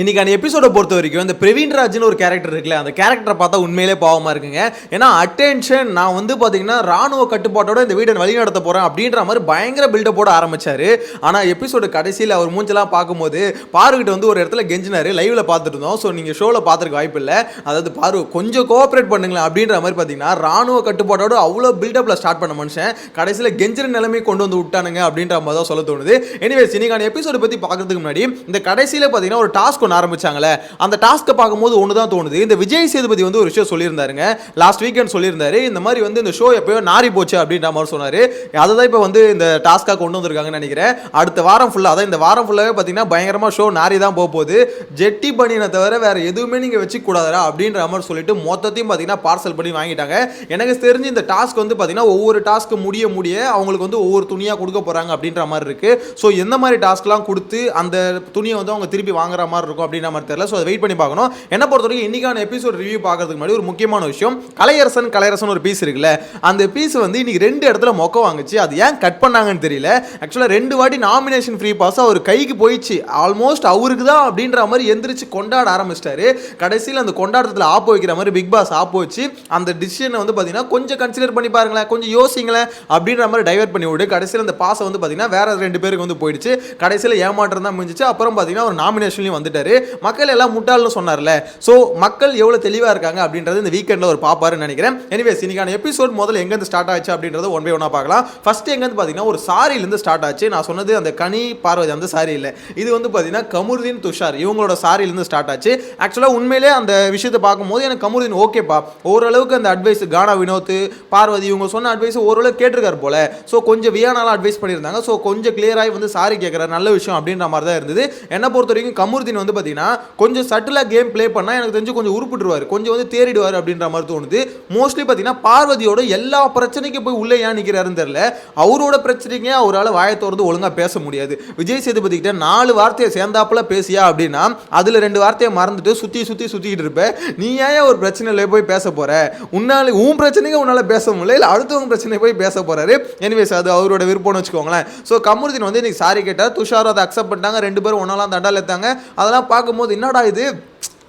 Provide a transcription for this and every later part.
இன்னைக்கான எபிசோடை பொறுத்த வரைக்கும் இந்த பிரவீன் ராஜ்னு ஒரு கேரக்டர் இருக்குல்ல அந்த கேரக்டரை பார்த்தா உண்மையிலே பாவமாக இருக்குங்க. ஏன்னா அட்டென்ஷன் நான் வந்து பார்த்தீங்கன்னா ராணுவ கட்டுப்பாட்டோட இந்த வீடை வழி நடத்த போறேன் அப்படின்ற மாதிரி பயங்கர பில்டப் போட ஆரம்பிச்சாரு. ஆனால் எபிசோடு கடைசியில் அவர் மூஞ்செல்லாம் பார்க்கும்போது பாருகிட்ட வந்து ஒரு இடத்துல கெஞ்சினாரு லைவ்ல பார்த்துட்டு இருந்தோம். ஸோ நீங்க ஷோவில் பார்த்துருக்க வாய்ப்பு இல்லை. அதாவது பாரு கொஞ்சம் கோஆப்ரேட் பண்ணுங்களேன் அப்படின்ற மாதிரி பார்த்தீங்கன்னா ராணுவ கட்டுப்பாட்டோட அவ்வளோ பில்டப்ல ஸ்டார்ட் பண்ண மனுஷன் கடைசியில் கெஞ்சிற நிலைமை கொண்டு வந்து விட்டானுங்க அப்படின்ற மாதிரி தான் சொல்ல தோணுது. எனிவேஸ் இன்னைக்கான எபிசோடு பத்தி பார்க்கறதுக்கு முன்னாடி இந்த கடைசியில் பார்த்தீங்கன்னா ஒரு டாஸ்க் பண்ண ஆரம்பிச்சாங்களே அந்த டாஸ்க்கை பார்க்கும்போது ஒன்று தான் தோணுது. இந்த விஜய் சேதுபதி வந்து ஒரு விஷயம் சொல்லியிருந்தாருங்க. லாஸ்ட் வீக்கெண்ட் சொல்லியிருந்தாரு இந்த மாதிரி வந்து இந்த ஷோ எப்பயோ நாரி போச்சு அப்படின்ற மாதிரி சொன்னார். அதை தான் இப்போ வந்து இந்த டாஸ்க்காக கொண்டு வந்திருக்காங்கன்னு நினைக்கிறேன். அடுத்த வாரம் ஃபுல்லாக அதான் இந்த வாரம் ஃபுல்லாகவே பார்த்தீங்கன்னா பயங்கரமாக ஷோ நாரி தான் போக போகுது. ஜெட்டி பனியனை தவிர வேறு எதுவுமே நீங்கள் வச்சுக்கூடாதா அப்படின்ற மாதிரி சொல்லிட்டு மொத்தத்தையும் பார்த்தீங்கன்னா பார்சல் பண்ணி வாங்கிட்டாங்க. எனக்கு தெரிஞ்சு இந்த டாஸ்க் வந்து பார்த்தீங்கன்னா ஒவ்வொரு டாஸ்க்கு முடிய முடிய அவங்களுக்கு வந்து ஒவ்வொரு துணியாக கொடுக்க போகிறாங்க அப்படின்ற மாதிரி இருக்குது ஸோ எந்த மாதிரி டாஸ்க்லாம் கொடுத்து அந்த துணியை வந்து அவங்க திருப்பி வாங்குற மாதிரி இருக்கும் அப்படின்ற மாதிரி தெரியல. ஸோ அதை வெயிட் பண்ணி பார்க்கணும். என்ன பொறுத்த வரைக்கும் இன்னைக்கான எபிசோட் ரிவ்யூ பார்க்கறதுக்கு முன்னாடி ஒரு முக்கியமான விஷயம். கலையரசன் கலையரசன் ஒரு பீஸ் இருக்குல்ல. அந்த பீஸ் வந்து இன்னைக்கு ரெண்டு இடத்துல மொக்க வாங்குச்சு. அது ஏன் கட் பண்ணாங்கன்னு தெரியல. ஆக்சுவலாக ரெண்டு வாட்டி நாமினேஷன் ஃப்ரீ பாஸ் அவர் கைக்கு போயிடுச்சு. ஆல்மோஸ்ட் அவருக்கு தான் அப்படின்ற மாதிரி எந்திரிச்சு கொண்டாட ஆரம்பிச்சிட்டாரு. கடைசியில் அந்த கொண்டாட்டத்தில் ஆப்போ வைக்கிற மாதிரி பிக் பாஸ் ஆப்போ வச்சு அந்த டிசிஷனை வந்து பார்த்தீங்கன்னா கொஞ்சம் கன்சிடர் பண்ணி பாருங்களேன். கொஞ்சம் யோசிங்களேன் அப்படின்ற மாதிரி டைவெர்ட் பண்ணி விடு. கடைசியில் அந்த பாசை வந்து பார்த்தீங்கன்னா வேற ரெண்டு பேருக்கு வந்து போயிடுச்சு. கடைசியில் ஏமாற்றம் தான் முடிஞ்சிச்சு அப்புறம் பார்த்தீங்கன்னா ஒரு நாமினேஷன்லையும் வந்துட்டு மக்கள் எல்லாம் முட்டாள்னு சொன்னார்ல. ஸோ மக்கள் எவ்வளோ தெளிவாக இருக்காங்க அப்படின்றது இந்த வீக்கெண்டில் ஒரு பார்ப்பாருன்னு நினைக்கிறேன். எனிவேஸ் இன்னைக்கான எபிசோட் முதல்ல எங்கேருந்து ஸ்டார்ட் ஆச்சு அப்படின்றத ஒன் பை ஒன்றா பார்க்கலாம். ஃபர்ஸ்ட் எங்கேருந்து பார்த்தீங்கன்னா ஒரு சாரிலேருந்து ஸ்டார்ட் ஆச்சு. நான் சொன்னது அந்த கனி பார்வதி அந்த சாரி இல்லை. இது வந்து பார்த்தீங்கன்னா கமுருதீன் துஷார். இவங்களோட சாரிலேருந்து ஸ்டார்ட் ஆச்சு. ஆக்சுவலாக உண்மையிலே அந்த விஷயத்தை பார்க்கும்போது எனக்கு கமுருதீன் ஓகேப்பா ஓரளவுக்கு அந்த அட்வைஸ் கானா வினோத் பார்வதி இவங்க சொன்ன அட்வைஸ் ஓரளவுக்கு கேட்டிருக்காரு போல. ஸோ கொஞ்சம் வியானாலாம் அட்வைஸ் பண்ணியிருந்தாங்க. ஸோ கொஞ்சம் கிளியராகி வந்து சாரி கேட்குற நல்ல விஷயம் அப்படின்ற மாதிரி தான் இருந்தது. என்னை பொறுத்த வரைக்கும் கமுருதீன் வந்து பார்த்தீங்கன்னா கொஞ்சம் சட்டிலாக கேம் ப்ளே பண்ணால் எனக்கு தெரிஞ்சு கொஞ்சம் உருப்பிட்டுருவார். கொஞ்சம் வந்து தேறிடுவார் அப்படின்ற மாதிரி தோணுது. மோஸ்ட்லி பார்த்தீங்கன்னா பார்வதியோட எல்லா பிரச்சனைக்கும் போய் உள்ளே ஏன் நிற்கிறாருன்னு தெரில அவரோட பிரச்சனைக்கே அவரால் வாயை திறந்து ஒழுங்காக பேச முடியாது. விஜய் சேதுபதி கிட்ட நாலு வார்த்தையை சேர்ந்தாப்புல பேசியா அப்படின்னா அதில் ரெண்டு வார்த்தையை மறந்துட்டு சுற்றி சுற்றி சுற்றிக்கிட்டு இருப்பேன் நீ ஏன் ஒரு பிரச்சனையில போய் பேச போற? உன்னால உன் பிரச்சனைக்கு உன்னால பேச முடியல இல்லை அடுத்தவங்க பிரச்சனை போய் பேச போகிறாரு எனிவேஸ் அது அவரோட விருப்பம்னு வச்சுக்கோங்களேன். ஸோ கமருதீன் வந்து இன்னைக்கு சாரி கேட்டார். துஷார் அதை அக்செப்ட் பண்ணிட்டாங்க. ரெண்டு பேரும் ஒன்றாலாம் தண்டால் எடுத்தாங்க. அதெல்லாம் பார்க்கும்போது என்னடா இது?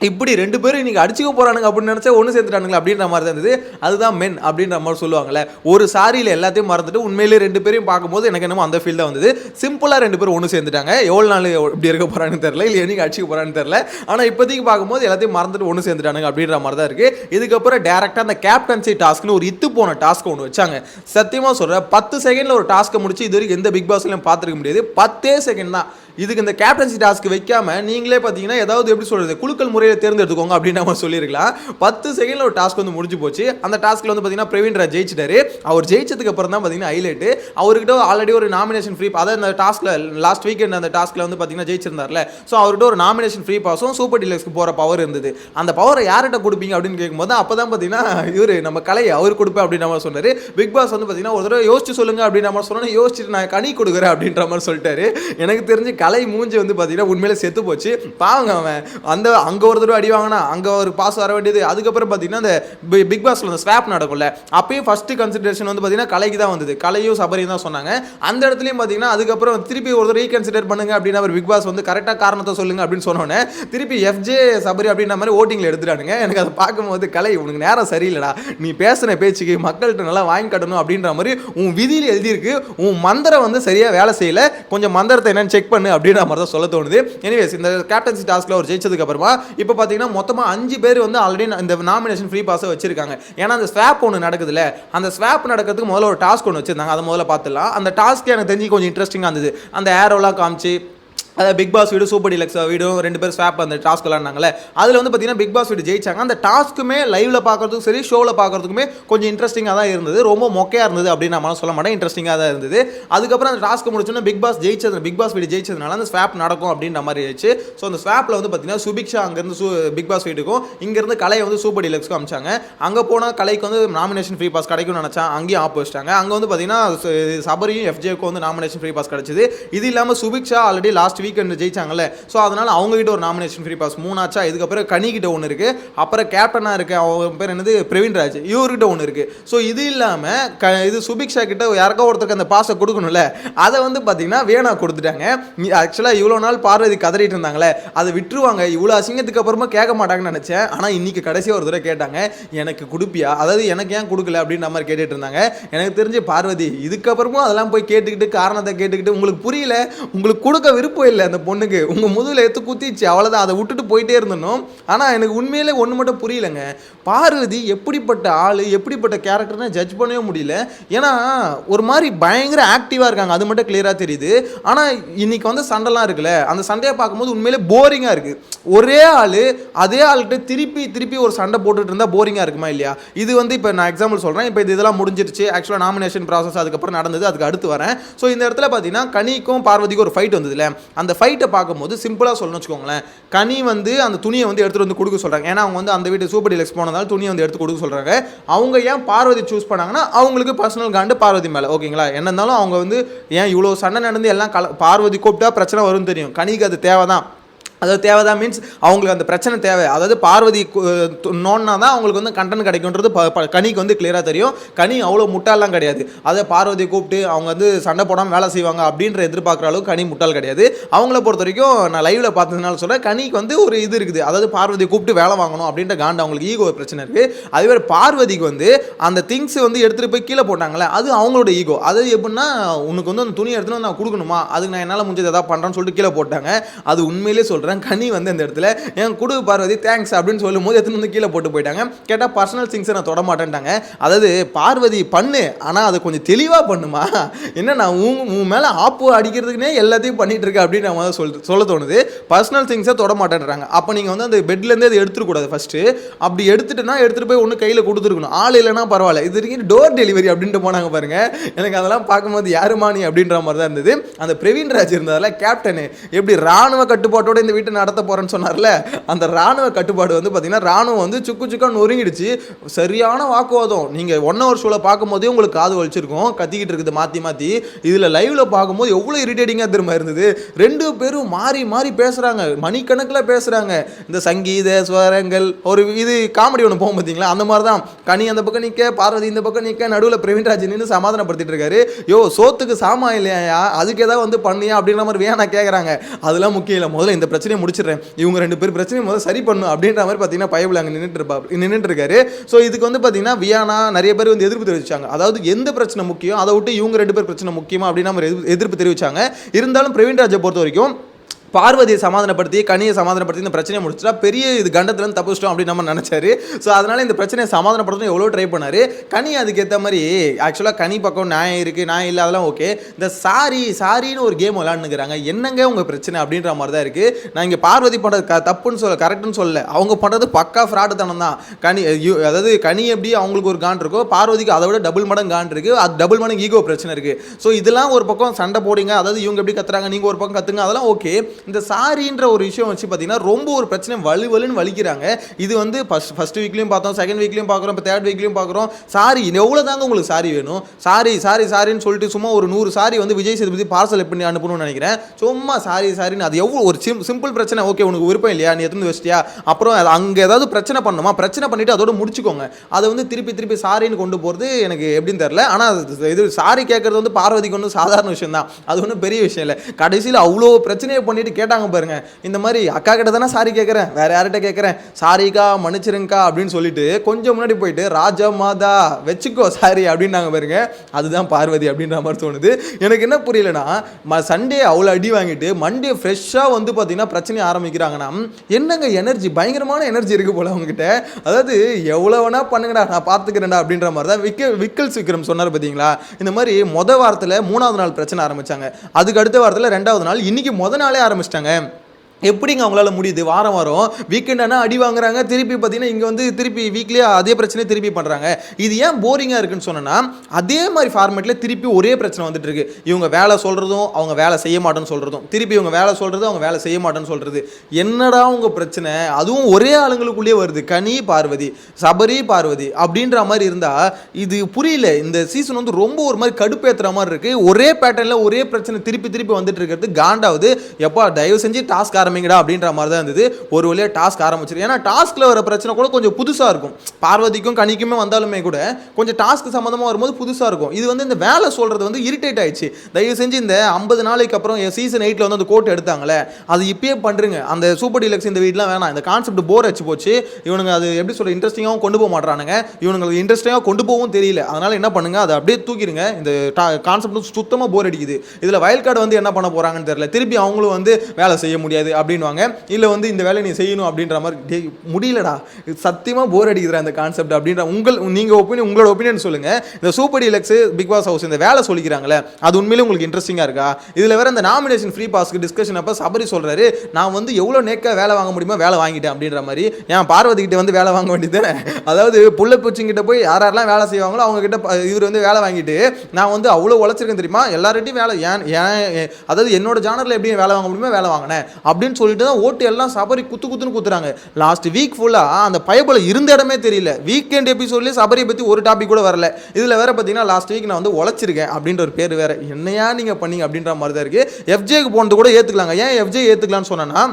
இப்படி ரெண்டு பேரும் இன்னைக்கு அடிச்சுக்க போகிறானுங்க அப்படின்னு நினச்சா ஒன்று சேர்த்துட்டானுங்க அப்படின்ற மாதிரி தான் இருந்தது. அதுதான் மென் அப்படின்ற மாதிரி சொல்லுவாங்கள்ல ஒரு சாரியில் எல்லாத்தையும் மறந்துட்டு உண்மையிலேயே ரெண்டு பேரையும் பார்க்கும்போது எனக்கு என்னமோ அந்த ஃபீல் தான் வந்தது. சிம்பிளாக ரெண்டு பேரும் ஒன்று சேர்ந்துட்டாங்க. எவ்வளோ நாள் இப்படி இருக்க போகிறான்னு தெரில இல்லை என்னைக்கு அடிச்சுக்க போகிறான்னு தெரில ஆனால் இப்போதைக்கு பார்க்கும்போது எல்லாத்தையும் மறந்துட்டு ஒன்று சேர்ந்துட்டானுங்க அப்படின்ற மாதிரி தான் இருக்குது இதுக்கப்புறம் டேரெக்டாக அந்த கேப்டன்சி டாஸ்க்னு ஒரு இத்து போன டாஸ்க் ஒன்று வச்சாங்க. சத்தியமாக சொல்கிறேன் பத்து செகண்டில் ஒரு டாஸ்க்கை முடிச்சு இது வரைக்கும் எந்த பிக் பாஸ்லையும் பார்த்துருக்க முடியாது. பத்தே செகண்ட் தான். இதுக்கு இந்த கேப்டன்சி டாஸ்க் வைக்காம நீங்களே பார்த்தீங்கன்னா ஏதாவது எப்படி சொல்கிறது குழுக்கள் முறையில் தேர்ந்தெடுத்துக்கோங்க அப்படின்னு நம்ம சொல்லியிருக்கலாம். பத்து செகண்டில் ஒரு டாஸ்க் வந்து முடிஞ்சு போச்சு. அந்த டாஸ்க்கில் வந்து பார்த்தீங்கன்னா பிரவீன் ராஜ் ஜெயிச்சிட்டாரு. அவர் ஜெயிச்சதுக்கு அப்புறம் தான் பார்த்தீங்கன்னா ஹைலைட்டு அவர்கிட்ட ஆல்ரெடி ஒரு நாமினேஷன் ஃப்ரீ அதாவது அந்த டாஸ்க்கில் லாஸ்ட் வீக்கெண்ட் அந்த டாஸ்க்கில் வந்து பார்த்தீங்கன்னா ஜெயிச்சிருந்தார்ல. ஸோ அவர்கிட்ட ஒரு நாமினேஷன் ஃப்ரீ பாஸும் சூப்பர் டீலக்ஸ்க்கு போகிற பவர் இருந்தது. அந்த பவரை யார்கிட்ட கொடுப்பீங்க அப்படின்னு கேட்கும்போது அப்போ தான் பார்த்தீங்கன்னா இவர் நம்ம கலையை அவர் கொடுப்பேன் அப்படின்னு நம்ம சொன்னார். பிக் பாஸ் வந்து பார்த்தீங்கன்னா ஒரு தடவை யோசிச்சு சொல்லுங்க அப்படின்னு நம்ம சொன்னோம் யோசிச்சுட்டு நான் கனி கொடுக்குறேன் அப்படின்ற மாதிரி சொல்லிட்டாரு. எனக்கு தெரிஞ்சு கலை மூஞ்சி வந்து பார்த்தீங்கன்னா உண்மையிலே செத்து போச்சு. பாவங்க அவன். அந்த அங்கே ஒரு தடவை அடி வாங்கினா அங்கே ஒரு பாஸ் வர வேண்டியது. அதுக்கப்புறம் பார்த்தீங்கன்னா அந்த பி- பிக் பாஸில் அந்த ஸ்வாப் நடக்கும்ல. அப்பயும் ஃபஸ்ட்டு கன்சிடரேஷன் வந்து பார்த்தீங்கன்னா கலைக்கு தான் வந்தது. கலையும் சபரியும் தான் சொன்னாங்க. அந்த இடத்துலையும் பார்த்தீங்கன்னா அதுக்கப்புறம் திருப்பி ஒரு தடவை ரீகன்சிடர் பண்ணுங்க அப்படின்னு அவர் பிக் பாஸ் வந்து கரெக்டாக காரணத்தை சொல்லுங்க அப்படின்னு சொன்னோன்னே திருப்பி எஃப்ஜே சபரி அப்படின்ற மாதிரி ஓட்டிங்கில் எடுத்துட்டானுங்க. எனக்கு அதை பார்க்கும்போது கலை உனக்கு நேரம் சரியில்லைடா. நீ பேசின பேச்சுக்கு மக்கள்கிட்ட நல்லா வாங்கி கட்டணும் அப்படின்ற மாதிரி உன் விதியில் எழுதியிருக்கு. உன் மந்திரம் வந்து சரியாக வேலை செய்யலை. கொஞ்சம் மந்திரத்தை என்னன்னு செக் பண்ணு. அப்படின்ற மாதிரி தான் சொல்ல தோணுது. எனிவேஸ் இந்த கேப்டன்சி டாஸ்கில் ஒரு ஜெயிச்சதுக்கு அப்புறமா இப்போ பார்த்தீங்கன்னா மொத்தமாக அஞ்சு பேர் வந்து ஆல்ரெடி இந்த நாமினேஷன் ஃப்ரீ பாஸை வச்சிருக்காங்க. ஏன்னா அந்த ஸ்வாப் ஒன்று நடக்குதுல்ல அந்த ஸ்வாப் நடக்கிறதுக்கு முதல்ல ஒரு டாஸ்க் ஒன்று வச்சிருந்தாங்க. அதை முதல்ல பார்த்துலாம் அந்த டாஸ்க் எனக்கு தெரிஞ்சு கொஞ்சம் இன்ட்ரெஸ்டிங்காக இருந்தது. அந்த ஏரோலாம் காமிச்சு அதாவது பிக் பாஸ் வீடு சூப்பர் டிலக்ஸ் வீடும் ரெண்டு பேரும் ஸ்வாப் அந்த டாஸ்க் விளாண்டாங்களே அதில் வந்து பார்த்தீங்கன்னா பிக் பாஸ் வீடு ஜெயிச்சாங்க. அந்த டாஸ்க்குமே லைவ்ல பார்க்கறதுக்கும் சரி ஷோவில் பார்க்கறதுக்குமே கொஞ்சம் இன்ட்ரெஸ்டிங்காக தான் இருந்தது. ரொம்ப மொக்கையாக இருந்தது அப்படின்னு நம்மளால சொல்ல மாட்டேன். இன்ட்ரெஸ்டிங்காக தான் இருந்தது. அதுக்கப்புறம் அந்த டாஸ்க் முடிச்சோன்னா பிக் பாஸ் ஜெயிச்சது பிக் பாஸ் வீடு ஜெயிச்சதுனால அந்த ஸ்வாப் நடக்கும் அப்படின்ற மாதிரி ஆயிடுச்சு. ஸோ அந்த ஸ்வாப்பில் வந்து பார்த்தீங்கன்னா சுபிக்ஷா அங்கேருந்து சூ பிக் பாஸ் வீட்டுக்கும் இங்கேருந்து கலையை வந்து சூப்பர் டிலக்ஸ்க்கும் அமிச்சாங்க. அங்கே போனால் கலைக்கு வந்து நாமினேஷன் ஃப்ரீ பாஸ் கிடைக்கும்னு நினச்சான் அங்கேயும் ஆப் வச்சிட்டாங்க. அங்கே வந்து பார்த்தீங்கன்னா சபரியும் எஃப்ஜேக்கும் வந்து நாமினேஷன் ஃப்ரீ பாஸ் கிடைச்சது. இது இல்லாமல் Subiksha already last last weekend ஜெயிச்சாங்கல்ல. So அதனால் அவங்ககிட்ட ஒரு நாமினேஷன் ஃப்ரீ பாஸ் மூணாச்சா இதுக்கப்புறம் கனிக்கிட்ட ஒன்று இருக்குது அப்புறம் கேப்டனாக இருக்கு அவங்க பேர் என்னது? பிரவீன் ராஜ். இவர்கிட்ட ஒன்று இருக்குது ஸோ இது இல்லாமல் க இது சுபிக்ஷா கிட்ட யாருக்கோ ஒருத்தருக்கு அந்த பாஸை கொடுக்கணும்ல. அதை வந்து பார்த்தீங்கன்னா வேணா கொடுத்துட்டாங்க. ஆக்சுவலாக இவ்வளோ நாள் பார்வதி கதறிட்டு இருந்தாங்களே அதை விட்டுருவாங்க. இவ்வளோ அசிங்கத்துக்கு அப்புறமா கேட்க மாட்டாங்கன்னு நினச்சேன். ஆனால் இன்றைக்கி கடைசியாக ஒரு தடவை கேட்டாங்க. எனக்கு கொடுப்பியா? அதாவது எனக்கு ஏன் கொடுக்கல? அப்படின்ற மாதிரி கேட்டுட்டு இருந்தாங்க. எனக்கு தெரிஞ்சு பார்வதி இதுக்கப்புறமும் அதெல்லாம் போய் கேட்டுக்கிட்டு காரணத்தை கேட்டுக்கிட்டு உங்களுக்கு புரியல. உங்களுக்கு கொடுக்க விருப்பம் இல்லை அந்த பொண்ணுக்கு. உங்கள் முதுகில் எடுத்து குத்திச்சு அவ்வளோதான் அதை விட்டுட்டு போயிட்டே இருந்தனும் ஆனால் எனக்கு உண்மையிலே ஒன்று மட்டும் புரியலங்க. பார்வதி எப்படிப்பட்ட ஆள் எப்படிப்பட்ட கேரக்டர்னு ஜட்ஜ் பண்ணவே முடியல. ஏன்னா ஒரு மாதிரி பயங்கர ஆக்டிவாக இருக்காங்க. அது மட்டும் கிளியராக தெரியுது. ஆனால் இன்னைக்கு வந்து சண்டைலாம் இருக்குல்ல அந்த சண்டையை பார்க்கும்போது உண்மையிலே போரிங்காக இருக்குது ஒரே ஆள் அதே ஆள்கிட்ட திருப்பி திருப்பி ஒரு சண்டை போட்டுட்டு இருந்தால் போரிங்காக இருக்குமா இல்லையா? இது வந்து இப்போ நான் எக்ஸாம்பிள் சொல்கிறேன் இப்போ இது இதெல்லாம் முடிஞ்சிருச்சு. ஆக்சுவலாக நாமினேஷன் ப்ராசஸ் அதுக்கப்புறம் நடந்தது. அதுக்கு அடுத்து வரேன். ஸோ இந்த இடத்துல பார்த்தீங்கன்னா கனிக்கும் பார்வதிக்கும் ஒரு ஃபைட் வந்ததுல அந்த ஃபைட்டை பார்க்கும்போது சிம்பிளாக சொல்லணும்னு வச்சுக்கோங்களேன். கனி வந்து அந்த துணியை வந்து எடுத்துகிட்டு வந்து கொடுக்க சொல்கிறாங்க ஏன்னா அவங்க வந்து அந்த வீட்டு சூப்பர் டீலக்ஸ் போனதால துணியை வந்து எடுத்து கொடுக்க சொல்கிறாங்க அவங்க ஏன் பார்வதி சூஸ் பண்ணாங்கன்னா அவங்களுக்கு பர்சனல் காண்டு பார்வதி மேலே. ஓகேங்களா? என்ன இருந்தாலும் அவங்க வந்து ஏன் இவ்வளோ சண்டை நடந்து எல்லாம் கல பார்வதி கூப்பிட்டா பிரச்சனை வரும்னு தெரியும். கனிக்கு அது தேவை தான் அதாவது தேவைதான். மீன்ஸ் அவங்களுக்கு அந்த பிரச்சனை தேவை. அதாவது பார்வதி நோன்னா தான் அவங்களுக்கு வந்து கண்டன் கிடைக்குன்றது ப- ப- கனிக்கு வந்து கிளியராக தெரியும். கனி அவ்வளோ முட்டாளெலாம் கிடையாது. அதை பார்வதி கூப்பிட்டு அவங்க வந்து சண்டை போடாமல் வேலை செய்வாங்க அப்படின்ற எதிர்பார்க்குற அளவுக்கு கனி முட்டாள் கிடையாது. அவங்கள பொறுத்த வரைக்கும் நான் லைவில் பார்த்ததுனால சொல்கிறேன் கனிக்கு வந்து ஒரு இது இருக்குது. அதாவது பார்வதி கூப்பிட்டு வேலை வாங்கணும் அப்படின்ற காண்டு அவங்களுக்கு ஈகோ பிரச்சனை இருக்குது அதே மாதிரி பார்வதிக்கு வந்து அந்த திங்ஸ் வந்து எடுத்துகிட்டு போய் கீழே போட்டாங்களே அது அவங்களோட ஈகோ அது எப்படின்னா உனக்கு வந்து அந்த துணி எடுத்துன்னு வந்து நான் கொடுக்கணுமா? அதுக்கு நான் என்னால் முடிஞ்சது எதாவது பண்ணுறேன்னு சொல்லிட்டு கீழே போட்டாங்க. அது உண்மையிலே சொல்கிறேன் கனி வந்து அந்த இடத்துல என் குடு பார்வதி தேங்க்ஸ் அப்படின்னு சொல்லும் போது எடுத்துன்னு வந்து கீழே போட்டு போயிட்டாங்க. கேட்டால் பர்சனல் திங்ஸை நான் தொட மாட்டேன்ட்டாங்க. அதாவது பார்வதி பண்ணு ஆனால் அதை கொஞ்சம் தெளிவாக பண்ணுமா? என்ன நான் உன் உன் மேலே ஆப்பு அடிக்கிறதுக்குனே எல்லாத்தையும் பண்ணிட்டு இருக்கேன் அப்படின்னு நான் சொல் சொல்ல தோணுது. பர்சனல் திங்ஸை தொட மாட்டேன்றாங்க. அப்போ நீங்கள் வந்து அந்த பெட்லேருந்து அதை எடுத்துடக்கூடாது ஃபஸ்ட்டு அப்படி எடுத்துட்டுனா எடுத்துகிட்டு போய் ஒன்று கையில் கொடுத்துருக்கணும். ஆள் இல்லைன்னா பரவாயில்ல. இது வரைக்கும் டோர் டெலிவரி அப்படின்ட்டு போனாங்க பாருங்கள் எனக்கு அதெல்லாம் பார்க்கும்போது யாருமா நீ? அப்படின்ற மாதிரி தான் இருந்தது. அந்த பிரவீன் ராஜ் இருந்ததால் கேப்டனு எப்படி ராணுவ கட்டுப்பாட்டோட இந்த வீட்டை நடத்த போகிறேன்னு சொன்னார்ல அந்த ராணுவ கட்டுப்பாடு வந்து பார்த்தீங்கன்னா ராணுவம் வந்து சுக்கு சுக்கா நொறுங்கிடுச்சு. சரியான வாக்குவாதம். நீங்கள் ஒன் ஹவர் ஷோவில் பார்க்கும்போதே உங்களுக்கு காது வலிச்சிருக்கும். கத்திக்கிட்டு இருக்குது மாற்றி மாற்றி இதில் லைவ்ல பார்க்கும்போது எவ்வளோ இரிட்டேட்டிங்காக திரும்ப இருந்தது? ரெண்டு பேரும் மாறி மாறி பேசுகிறாங்க மணிக்கணக்கில் பேசுகிறாங்க இந்த சங்கீத ஸ்வரங்கள் ஒரு இது காமெடி ஒன்று போகும் பார்த்தீங்களா அந்த மாதிரி தான் கனி அந்த பக்கம் நிற்க பார்வதி இந்த பக்கம் நிற்க நடுவில் பிரவீன்ராஜ் நின்று சமாதானப்படுத்திட்டு இருக்காரு. யோ சோத்துக்கு சாமா இல்லையா? அதுக்கு ஏதாவது வந்து பண்ணியா அப்படின்ற மாதிரி வேணா கேட்குறாங்க அதெல்லாம் முக்கியம் இல்லை. முதல்ல இந்த பிரச்சனையை முடிச்சிடுறேன். இவங்க ரெண்டு பேர் பிரச்சனையை முதல்ல சரி பண்ணும் அப்படின்ற மாதிரி பார்த்தீங்கன்னா பயபிள் அங்கே நின்றுட்டு இருப்பா நின்றுட்டு இருக்காரு. ஸோ இதுக்கு வந்து பார்த்தீங்கன்னா வியானா நிறைய பேர் வந்து எதிர்ப்பு தெரிவிச்சாங்க. அதாவது எந்த பிரச்சனை முக்கியம்? அதை விட்டு இவங்க ரெண்டு பேர் பிரச்சனை முக்கியமா அப்படின்னு நம்ம எதிர்ப்பு- தெரிவிச்சாங்க. இருந்தாலும் பிரவீன்ராஜை பொறுத்த வரைக்கும் பார்வதியை சமாதானப்படுத்தி கனியை சமாதானப்படுத்தி இந்த பிரச்சனையை முடிச்சுட்டா பெரிய இது கண்டத்துலேருந்து தப்பிச்சிட்டோம் அப்படின்னு நம்ம நினச்சாரு. ஸோ அதனால் இந்த பிரச்சனையை சமாதானப்படுத்தணும் எவ்வளோ ட்ரை பண்ணார். கனி அதுக்கேற்ற மாதிரி ஆக்சுவலாக கனி பக்கம் நியாயம் இருக்குது நியாயம் இல்லை அதெல்லாம் ஓகே இந்த சாரி சாரின்னு ஒரு கேம் விளாண்டுக்கிறாங்க என்னங்க உங்கள் பிரச்சனை அப்படின்ற மாதிரி தான் இருக்குது நான் இங்கே பார்வதி பண்ணுறது க தப்புன்னு சொல்ல கரெக்டுன்னு சொல்ல அவங்க பண்ணுறது பக்கா ஃப்ராடுத்தனம் தான் கனி அதாவது கனி எப்படி அவங்களுக்கு ஒரு கான் இருக்கோ பார்வதிக்கு அதை விட டபுள் மடங்கு கான் இருக்குது அது டபுள் மடங்கு ஈகோ பிரச்சனை இருக்குது ஸோ இதெல்லாம் ஒரு பக்கம் சண்டை போடுங்க. அதாவது இவங்க எப்படி கத்துறாங்க நீங்கள் ஒரு பக்கம் கத்துங்க அதெல்லாம் ஓகே இந்த சாரின்ற ஒரு விஷயம் வச்சு பார்த்தீங்கன்னா ரொம்ப ஒரு பிரச்சனை வலு வலுன்னு வலிக்கிறாங்க. இது வந்து ஃபஸ்ட் ஃபஸ்ட் வீக்லையும் பார்த்தோம் செகண்ட் வீக்லையும் பார்க்குறோம் இப்போ தேர்ட் வீக்லையும் பார்க்குறோம். சாரி எவ்வளோ தாங்க உங்களுக்கு சாரி வேணும்? சாரி சாரி சாரின்னு சொல்லிட்டு சும்மா ஒரு நூறு சாரி வந்து விஜய் சேதுபதி பார்சல் பண்ணி அனுப்பணும்னு நினைக்கிறேன். சும்மா சாரி சாரின்னு அது எவ்வளோ ஒரு சிம் சிம்பிள் பிரச்சனை. ஓகே உனக்கு விருப்பம் இல்லையா? நீ எத்தனை வச்சிட்டியா? அப்புறம் அங்கே ஏதாவது பிரச்சனை பண்ணுமா பிரச்சனை பண்ணிட்டு அதோட முடிச்சுக்கோங்க. அதை வந்து திருப்பி திருப்பி சாரின்னு கொண்டு போகிறது எனக்கு எப்படின்னு தெரில ஆனால் இது சாரி கேட்குறது வந்து பார்வதிக்கு ஒன்றும் சாதாரண விஷயம் தான் அது ஒன்றும் பெரிய விஷயம் இல்லை. கடைசியில் அவ்வளோ பிரச்சனையை பண்ணிட்டு கேட்டாங்க பாருங்க. இந்த மாதிரி அக்கா கிட்ட தானே சாரி கேட்குறேன் வேற யார்கிட்ட கேட்குறேன் சாரிக்கா மன்னிச்சிருங்கக்கா அப்படின்னு சொல்லிட்டு கொஞ்சம் முன்னாடி போயிட்டு ராஜா மாதா வச்சுக்கோ சாரி அப்படின்னாங்க பாருங்க. அதுதான் பார்வதி அப்படின்ற மாதிரி தோணுது. எனக்கு என்ன புரியலன்னா சண்டே அவ்வளோ அடி வாங்கிட்டு மண்டே ஃப்ரெஷ்ஷாக வந்து பார்த்தீங்கன்னா பிரச்சனை ஆரம்பிக்கிறாங்கன்னா என்னங்க எனர்ஜி பயங்கரமான எனர்ஜி இருக்கு போல அவங்ககிட்ட அதாவது எவ்வளோ வேணா பண்ணுங்கடா நான் பார்த்துக்கிறேன்டா அப்படின்ற மாதிரி தான் விக்க விக்கல் விக்ரம் சொன்னார் பார்த்தீங்களா இந்த மாதிரி மொதல் வாரத்தில் மூணாவது நாள் பிரச்சனை ஆரம்பிச்சாங்க. அதுக்கு அடுத்த வாரத்தில் ரெண்டாவது நாள் இன்னைக்கு மொதல் நாளே ஆரம்பிச்சிட்டாங்க. எப்படிங்க அவங்களால முடியுது? வாரம் வாரம் வீக்கெண்டானா அடி வாங்குறாங்க. திருப்பி பார்த்தீங்கன்னா இங்கே வந்து திருப்பி வீக்லியே அதே பிரச்சனையை திருப்பி பண்ணுறாங்க இது ஏன் போரிங்காக இருக்குன்னு சொன்னேன்னா அதே மாதிரி ஃபார்மேட்டில் திருப்பி ஒரே பிரச்சனை வந்துட்டு இருக்கு. இவங்க வேலை சொல்கிறதும் அவங்க வேலை செய்ய மாட்டேன்னு சொல்கிறதும் திருப்பி இவங்க வேலை சொல்கிறது அவங்க வேலை செய்ய மாட்டேன்னு சொல்கிறது என்னடா அவங்க பிரச்சனை? அதுவும் ஒரே ஆளுங்களுக்குள்ளேயே வருது. கனி பார்வதி சபரி பார்வதி அப்படின்ற மாதிரி இருந்தால் இது புரியல. இந்த சீசன் வந்து ரொம்ப ஒரு மாதிரி கடுப்பேற்றுற மாதிரி இருக்குது ஒரே பேட்டர்னில் ஒரே பிரச்சனை திருப்பி திருப்பி வந்துட்டு இருக்கிறது. காண்டாவது எப்பா தயவு செஞ்சு டாஸ்க் ஆரம்பிங்கடா அப்படின்ற மாதிரி தான் இருந்தது. ஒரு வழியாக டாஸ்க் ஆரம்பிச்சிரு ஏன்னா டாஸ்கில் வர பிரச்சனை கூட கொஞ்சம் புதுசாக இருக்கும். பார்வதிக்கும் கனிக்குமே வந்தாலுமே கூட கொஞ்சம் டாஸ்க் சம்மந்தமாக வரும்போது புதுசாக இருக்கும். இது வந்து இந்த வேலை சொல்கிறது வந்து இரிட்டேட் ஆயிடுச்சு. தயவு செஞ்சு இந்த ஐம்பது நாளைக்கு அப்புறம் சீசன் எயிட்டில் வந்து அந்த கோட் எடுத்தாங்களே அது இப்பயே பண்ணுறங்க அந்த சூப்பர் டீலக்ஸ் இந்த வீட்லாம் வேணாம். இந்த கான்செப்ட் போர் அடிச்சு போச்சு. இவனுங்க அது எப்படி சொல்கிற இன்ட்ரெஸ்டிங்காகவும் கொண்டு போக மாட்டானுங்க இவனுங்களுக்கு இன்ட்ரெஸ்டிங்காக கொண்டு போகவும் தெரியல. அதனால் என்ன பண்ணுங்க அதை அப்படியே தூக்கிடுங்க இந்த கான்செப்ட் சுத்தமாக போர் அடிக்குது. இதில் வயல் கார்டு வந்து என்ன பண்ண போகிறாங்கன்னு தெரியல. திருப்பி அவங்களும் வந்து வேலை செய்ய முடியாது. அப்படின்வாங்க இல்லை வந்து இந்த வேலையை நீ செய்யணும் அப்படின்ற மாதிரி முடியலடா. சத்தியமாக போர் அடிக்கிற அந்த கான்செப்ட் அப்படின்ற உங்கள் நீங்கள் ஒப்பீனியன் உங்களோட ஒப்பீனியன் சொல்லுங்கள் இந்த super deluxe Bigg Boss house இந்த வேலை சொல்லிக்கிறாங்களே அது உண்மையிலே உங்களுக்கு இன்ட்ரெஸ்டிங்காக இருக்கா? இதில் வேறு அந்த நாமினேஷன் ஃப்ரீ பாஸ்க்கு டிஸ்கஷன் அப்போ சபரி சொல்கிறாரு நான் வந்து எவ்வளோ நேக்காக வேலை வாங்க முடியுமோ வேலை வாங்கிட்டேன் அப்படின்ற மாதிரி. ஏன் பார்வதிக்கிட்ட வந்து வேலை வாங்க வேண்டியது அதாவது புள்ள பூச்சிங்கிட்ட போய் யார் யாரெல்லாம் வேலை செய்வாங்களோ அவங்கக்கிட்ட இவர் வந்து வேலை வாங்கிட்டு நான் வந்து அவ்வளோ உழைச்சிருக்கேன் தெரியுமா? எல்லார்ட்டையும் வேலை ஏன் ஏன் அதாவது என்னோட ஜானரில் எப்படி வேலை வாங்க முடியுமோ வேலை வாங்கினேன். அப்படின்னு சொல்லிட்டு தான் ஓட்டு எல்லாம் சபரி குத்து குத்துன்னு குத்துறாங்க. லாஸ்ட் வீக் ஃபுல்லாக அந்த பயபல இருந்த இடமே தெரியல. வீக்கெண்ட் எபிசோட்லேயே சபரியை பற்றி ஒரு டாபிக் கூட வரல. இதில் வேற பார்த்தீங்கன்னா லாஸ்ட் வீக் நான் வந்து உழைச்சிருக்கேன் அப்படின்ற ஒரு பேர் வேற. என்னையா நீங்கள் பண்ணீங்க அப்படின்ற மாதிரி தான் இருக்குது எஃப்ஜேக்கு போனது கூட ஏற்றுக்கலாங்க ஏன் எஃப்ஜே ஏற்றுக்கலான்னு சொன்னேன்னா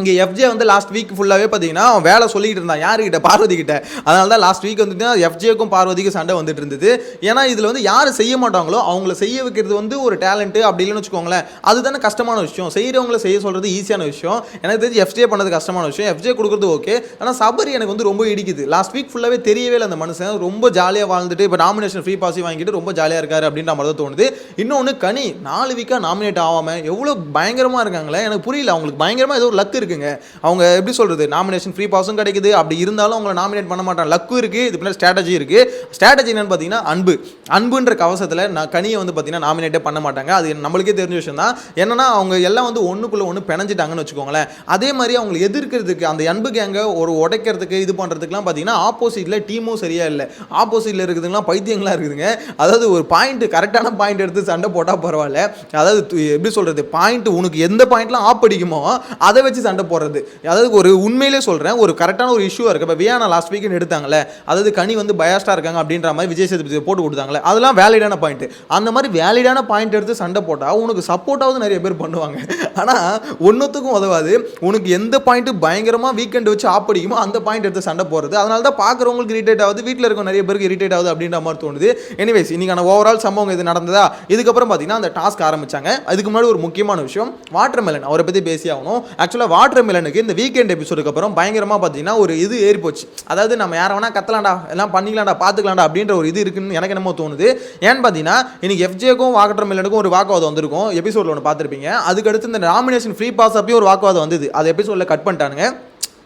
இங்கே எஃப்ஜே வந்து லாஸ்ட் வீக் ஃபுல்லாகவே பார்த்தீங்கன்னா அவன் வேலை சொல்லிக்கிட்டு இருந்தான். யாருக்கிட்ட பார்வதி கிட்ட அதனால தான் லாஸ்ட் வீக் வந்துட்டு எஃப்ஜேக்கும் பார்வதிக்கும் சண்டை வந்துட்டு இருந்தது. ஏன்னா இதில் வந்து யார் செய்ய மாட்டாங்களோ அவங்கள செய்ய வைக்கிறது வந்து ஒரு டேலண்ட்டு அப்படி இல்லைன்னு வச்சுக்கோங்களேன். அதுதானே கஷ்டமான விஷயம். செய்கிறவங்கள செய்ய சொல்கிறது ஈஸியான விஷயம். எனக்கு தெரிஞ்சு எஃப்ஜே பண்ணது கஷ்டமான விஷயம். எஃப்ஜே கொடுக்குறது ஓகே ஆனால் சபரி எனக்கு வந்து ரொம்ப இடிக்குது. லாஸ்ட் வீக் ஃபுல்லாகவே தெரியவே இல்லை அந்த மனுஷன். ரொம்ப ஜாலியாக வாழ்ந்துட்டு இப்போ நாமினேஷன் ஃப்ரீ பாசி வாங்கிட்டு ரொம்ப ஜாலியாக இருக்காரு அப்படின்ற மாதிரி தான் தோணுது. இன்னொன்று கனி நாலு வீக்காக நாமினேட் ஆகாமல் எவ்வளோ பயங்கரமாக இருக்காங்களே. எனக்கு புரியல. அவங்களுக்கு பயங்கரமாக ஏதோ ஒரு லக் இருக்குங்க. அவங்க எப்படி சொல்கிறது நாமினேஷன் ஃப்ரீ பாஸும் கிடைக்குது. அப்படி இருந்தாலும் அவங்கள நாமினேட் பண்ண மாட்டாங்க. லக்கும் இருக்குது இது பின்னாடி ஸ்ட்ராட்டஜி இருக்குது ஸ்ட்ராட்டஜி என்னன்னு பார்த்தீங்கன்னா அன்பு. அன்புன்ற கவசத்தில் நான் கனியை வந்து பார்த்தீங்கன்னா நாமினேட்டே பண்ண மாட்டாங்க. அது நம்மளுக்கே தெரிஞ்ச விஷயம் தான் என்னன்னா அவங்க எல்லாம் வந்து ஒன்றுக்குள்ளே ஒன்று பிணைஞ்சிட்டாங்கன்னு வச்சுக்கோங்களேன். அதே மாதிரி அவங்க எதிர்க்கிறதுக்கு அந்த அன்பு கேங்கை ஒரு உடைக்கிறதுக்கு இது பண்ணுறதுக்குலாம் பார்த்தீங்கன்னா ஆப்போசிட்டில் டீமும் சரியா இல்லை. ஆப்போசிட்டில் இருக்குதுங்களாம் பைத்தியங்களாக இருக்குதுங்க. அதாவது ஒரு பாயிண்ட் கரெக்டான பாயிண்ட் எடுத்து சண்டை போட்டால் பரவாயில்ல. அதாவது எப்படி சொல்கிறது பாயிண்ட் உனக்கு எந்த பாயிண்ட்லாம் ஆப் அடிக்குமோ அதை வச்சு சண்டை போடுறது. அதாவது ஒரு உண்மையிலே சொல்கிறேன் ஒரு கரெக்டான ஒரு இஷ்யூவாக இருக்குது இப்போ வியானா லாஸ்ட் வீக்கெண்ட் எடுத்தாங்களே அதாவது கனி வந்து பயாஸ்டாக இருக்காங்க அப்படின்ற மாதிரி விஜய் சேதுபதி போட்டு கொடுத்தாங்களே அதெல்லாம் வேலிடான பாயிண்ட் அந்த மாதிரி வேலிடான பாயிண்ட் எடுத்து சண்டை போட்டால் உனக்கு சப்போர்ட்டாவது நிறைய பேர் பண்ணுவாங்க. ஆனால் ஒன்றுத்துக்கும் உதவாது. உனக்கு எந்த பாயிண்ட்டு பயங்கரமாக வீக்கெண்ட் வச்சு ஆப்படிக்குமோ அந்த பாயிண்ட் எடுத்து சண்டை போடுறது. அதனால தான் பார்க்குறவங்களுக்கு இரிட்டேட் ஆகுது வீட்டில் இருக்க நிறைய பேருக்கு இரிட்டேட் ஆகுது அப்படின்ற மாதிரி தோணுது. எனிவேஸ் இன்றைக்கான ஓவரால் சம்பவம் இது நடந்ததா? இதுக்கப்புறம் பார்த்தீங்கன்னா அந்த டாஸ்க் ஆரம்பித்தாங்க அதுக்கு முன்னாடி ஒரு முக்கியமான விஷயம் வாட்டர் மெலன் அவரை பற்றி பேசி ஆகணும். ஆக்சுவலாக வாட்டர் மெலனுக்கு இந்த வீக்கெண்ட் எபிசோடுக்கு அப்புறம் பயங்கரமாக பார்த்தீங்கன்னா ஒரு இது ஏறி போச்சு அதாவது நம்ம யாரை வேணால் கத்தலாம்டா எல்லாம் பண்ணிக்கலாம்டா பார்த்துக்கலாம்டா அப்படின்ற ஒரு இது இருக்குன்னு எனக்கு என்னமோ தோணுது. ஏன்னு பார்த்தீங்கன்னா இன்னைக்கு எஃப்ஜேக்கும் வாட்டர் மெலனுக்கும் ஒரு வாக்குவாதம் வந்திருக்கும். எபிசோடில் ஒன்று பார்த்துருப்பீங்க. அதுக்கு அடுத்து இந்த நாமினேஷன் ஃப்ரீ பாஸ் அப்பயும் ஒரு வாக்குவாதம் வந்தது. அது எபிசோடில் கட் பண்ணிட்டானுங்க.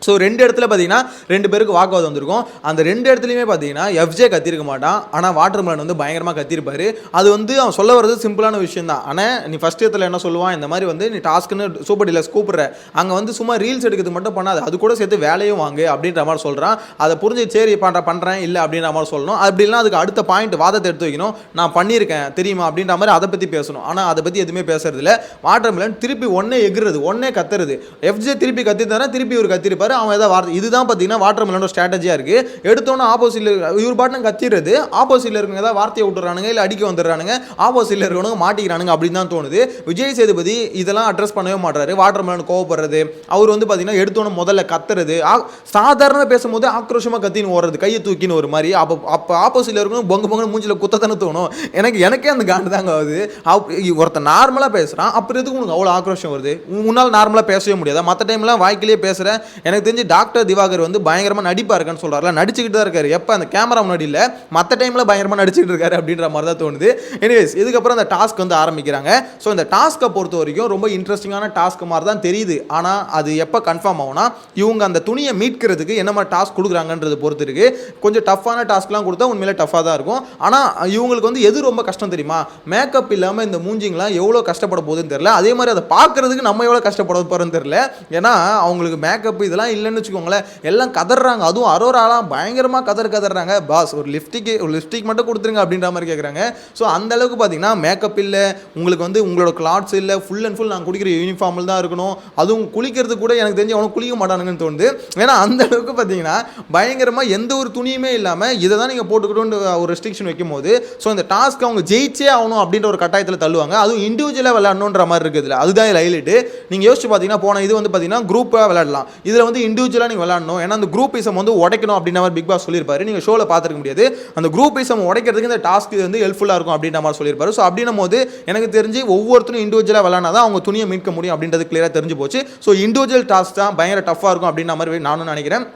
ஸோ ரெண்டு இடத்துல பார்த்தீங்கன்னா ரெண்டு பேருக்கு வாக்குவாதம் வந்திருக்கும். அந்த ரெண்டு இடத்துலையுமே பார்த்தீங்கன்னா எஃப்ஜே கத்திருக்க மாட்டான். ஆனால் வாட்டர் மெலன் வந்து பயங்கரமாக கத்திருப்பார். அது வந்து அவன் சொல்ல வர்றது சிம்பிளான விஷயம் தான் ஆனால் நீ ஃபஸ்ட் இடத்துல என்ன சொல்லுவான்? இந்த மாதிரி வந்து நீ டாஸ்க்குன்னு சூப்பர் டீலர்ஸ் கூப்பிட்ற. அங்கே வந்து சும்மா ரீல்ஸ் எடுக்கிறது மட்டும் பண்ணாது. அது கூட சேர்த்து வேலையும் வாங்கு அப்படின்ற மாதிரி சொல்கிறான் அதை புரிஞ்சு சரி பண்ணுற பண்ணுறேன் இல்லை அப்படின்ற மாதிரி சொல்லணும். அப்படி இல்லைனா அதுக்கு அடுத்த பாயிண்ட் வாதத்தை எடுத்து வைக்கணும். நான் பண்ணியிருக்கேன் தெரியுமா? அப்படின்ற மாதிரி அதை பற்றி பேசணும். ஆனால் அதை பற்றி எதுவுமே பேசுறதில்ல. வாட்டர் மெலன் திருப்பி ஒன்னே எகுறது ஒன்னே கத்துறது. எஃப்ஜே திருப்பி கத்தி தரேன் திருப்பி ஒரு கத்திருப்பார். அவன் ஏதாவது வார்த்தை இதுதான் பார்த்தீங்கன்னா வாட்டர் மெலனோட ஸ்ட்ராட்டஜியாக இருக்குது எடுத்தோன்னே ஆப்போசிட்ல இவர் பாட்டு கத்திடுறது ஆப்போசிட்ல இருக்கவங்க ஏதாவது வார்த்தையை விட்டுறானுங்க இல்லை அடிக்க வந்துடுறானுங்க ஆப்போசிட்ல இருக்கவனுங்க மாட்டிக்கிறானுங்க அப்படின்னு தான் தோணுது. விஜய் சேதுபதி இதெல்லாம் அட்ரஸ் பண்ணவே மாட்டாரு வாட்டர் மிலன் கோவப்படுறது. அவர் வந்து பார்த்தீங்கன்னா எடுத்தோன்னே முதல்ல கத்துறது. சாதாரண பேசும்போது ஆக்ரோஷமாக கத்தின்னு ஓடுறது. கையை தூக்கின்னு ஒரு மாதிரி. அப்போ அப்போ ஆப்போசிட்ல இருக்கணும் பொங்க பொங்கன்னு மூஞ்சில குத்தத்தானே தோணும். எனக்கு எனக்கே அந்த காண்டு தாங்க ஆகுது. ஒருத்தர் ஒருத்தன் நார்மலாக பேசுகிறான் அப்புறம் எதுக்கு உனக்கு அவ்வளோ ஆக்ரோஷம் வருது? உன்- உன்னால் நார்மலாக பேசவே முடியாது. மற்ற டைம்லாம் வாய்க்கிலேயே பேசுகிறேன் எனக்கு தெரிஞ்சு டாக்டர் திவாகர் வந்து பயங்கரமாக நடிப்பாக இருக்கான்னு சொல்கிறாருல நடிச்சுக்கிட்டு தான் இருக்காரு. எப்போ அந்த கேமரா முன்னாடி இல்லை மற்ற டைமில் பயங்கரமாக நடிச்சுட்டு இருக்காரு அப்படின்ற மாதிரி தான் தோணுது. எனிவேஸ் இதுக்கப்புறம் அந்த டாஸ்க் வந்து ஆரம்பிக்கிறாங்க. ஸோ இந்த டாஸ்க்கை பொறுத்த வரைக்கும் ரொம்ப இன்ட்ரெஸ்டிங்கான டாஸ்க் மாதிரி தான் தெரியுது. ஆனால் அது எப்போ கன்ஃபார்ம் ஆகும்னா இவங்க அந்த துணியை மீட்கிறதுக்கு என்ன மாதிரி டாஸ்க் கொடுக்குறாங்கன்றது பொறுத்து இருக்கு. கொஞ்சம் டஃப்பான டாஸ்க்லாம் கொடுத்தா உண்மையிலே டஃப்பாக தான் இருக்கும். ஆனால் இவங்களுக்கு வந்து எது ரொம்ப கஷ்டம் தெரியுமா? மேக்கப் இல்லாமல் இந்த மூஞ்சிங்களாம் எவ்வளோ கஷ்டப்பட போகுதுன்னு தெரியல. அதே மாதிரி அதை பார்க்கறதுக்கு நம்ம எவ்வளோ கஷ்டப்பட போகிறோன்னு தெரியல. ஏன்னா அவங்களுக்கு மேக்கப் இதெல்லாம் இல்லைன்னு வச்சுக்கோங்களேன். எல்லாம் கதறாங்க அதுவும் அரோராலாம் பயங்கரமாக கதர் கதறாங்க பாஸ் ஒரு லிப்ஸ்டிக் ஒரு லிப்ஸ்டிக் மட்டும் கொடுத்துருங்க அப்படின்ற மாதிரி கேட்குறாங்க ஸோ அந்த அளவுக்கு பார்த்தீங்கன்னா மேக்கப் இல்லை உங்களுக்கு வந்து உங்களோட கிளாத்ஸ் இல்லை ஃபுல் அண்ட் ஃபுல் நான் குடிக்கிற யூனிஃபார்மில் தான் இருக்கணும். அதுவும் குளிக்கிறது கூட எனக்கு தெரிஞ்சு அவனும் குளிக்க மாட்டானுங்கன்னு தோணுது. ஏன்னா அந்த அளவுக்கு பார்த்தீங்கன்னா பயங்கரமாக எந்த ஒரு துணியுமே இல்லாமல் இதை தான் நீங்கள் போட்டுக்கணும்னு ஒரு ரெஸ்ட்ரிக்ஷன் வைக்கும் போது ஸோ இந்த டாஸ்க் அவங்க ஜெயிச்சே ஆகணும் அப்படின்ற ஒரு கட்டாயத்தில் தள்ளுவாங்க. அதுவும் இண்டிவிஜுவலாக விளையாடணுன்ற மாதிரி இருக்குது இதில். அதுதான் ஹைலைட்டு நீங்கள் யோசிச்சு பார்த்தீங்கன்னா போன இது வந்து பார்த்தீங்கன்னா குரூப்பாக விளையாடலாம். இதில் வந்து இண்டிவிஜுவலாக நீங்கள் விளையாடணும். ஏன்னா அந்த குரூப்பிசம் வந்து உடைக்கணும் அப்படின்ற மாதிரி பிக் பாஸ் சொல்லியிருப்பாரு. நீங்கள் ஷோவில் பார்த்துருக்க முடியாது. அந்த குரூப்பிசம் உடைக்கிறதுக்கு இந்த டாஸ்க் வந்து ஹெல்ப்ஃபுல்லாக இருக்கும் அப்படின்ற மாதிரி சொல்லியிருப்பாரு. ஸோ அப்படின்னும் போது எனக்கு தெரிஞ்சு ஒவ்வொருத்தரும் இண்டிவிஜுவலாக விளாட்னா தான் அவங்க துணியை மீட்க முடியும் அப்படின்றது கிளியராக தெரிஞ்சு போச்சு. ஸோ இண்டிவிஜுவல் டாஸ்க் தான் பயங்கர டஃப்பாக இருக்கும் அப்படின்ற மாதிரி நானும் நினைக்கிறேன்.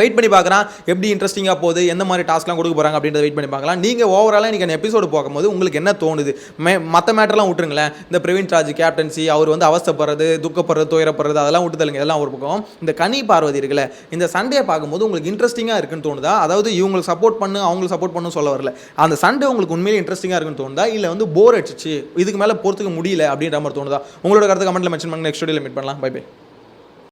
வெயிட் பண்ணி பார்க்குறான். எப்படி இன்ட்ரெஸ்டிங்காக போகுது எந்த மாதிரி டாஸ்க்லாம் கொடுக்க போகிறாங்க அப்படின்றத வெயிட் பண்ணி பார்க்கலாம். நீங்கள் ஓவராலாக இன்றைக்கி அந்த எபிசோடு பார்க்கும்போது உங்களுக்கு என்ன தோணுது? மே மற்ற மேட்டர்லாம் விட்டுருங்களேன். இந்த பிரவீன் ராஜ் கேப்டன்சி அவர் வந்து அவஸ்தைப்படுறது துக்கப்படுறது துயரப்படுறது அதெல்லாம் விட்டுதலுங்க எல்லாம் ஒரு பக்கம். இந்த கனி பார்வதி இருக்குல்ல இந்த சண்டையை பார்க்கும்போது உங்களுக்கு இன்ட்ரெஸ்டிங்காக இருக்குன்னு தோணுதா? அதாவது இவங்களுக்கு சப்போர்ட் பண்ணு அவங்களுக்கு சப்போர்ட் பண்ணு சொல்ல வரல. அந்த சண்டே உங்களுக்கு உண்மையிலே இன்ட்ரெஸ்டிங்காக இருக்குன்னு தோணுதா? இல்லை வந்து போர் அடிச்சிச்சு இதுக்கு மேலே போகிறதுக்கு முடியல அப்படின்ற மாதிரி தோணுதா? உங்களோட கருத்து கமெண்ட்டில் மென்ஷன் பண்ணுங்க. நெக்ஸ்ட் வீடியோவில் மீட் பண்ணலாம். By by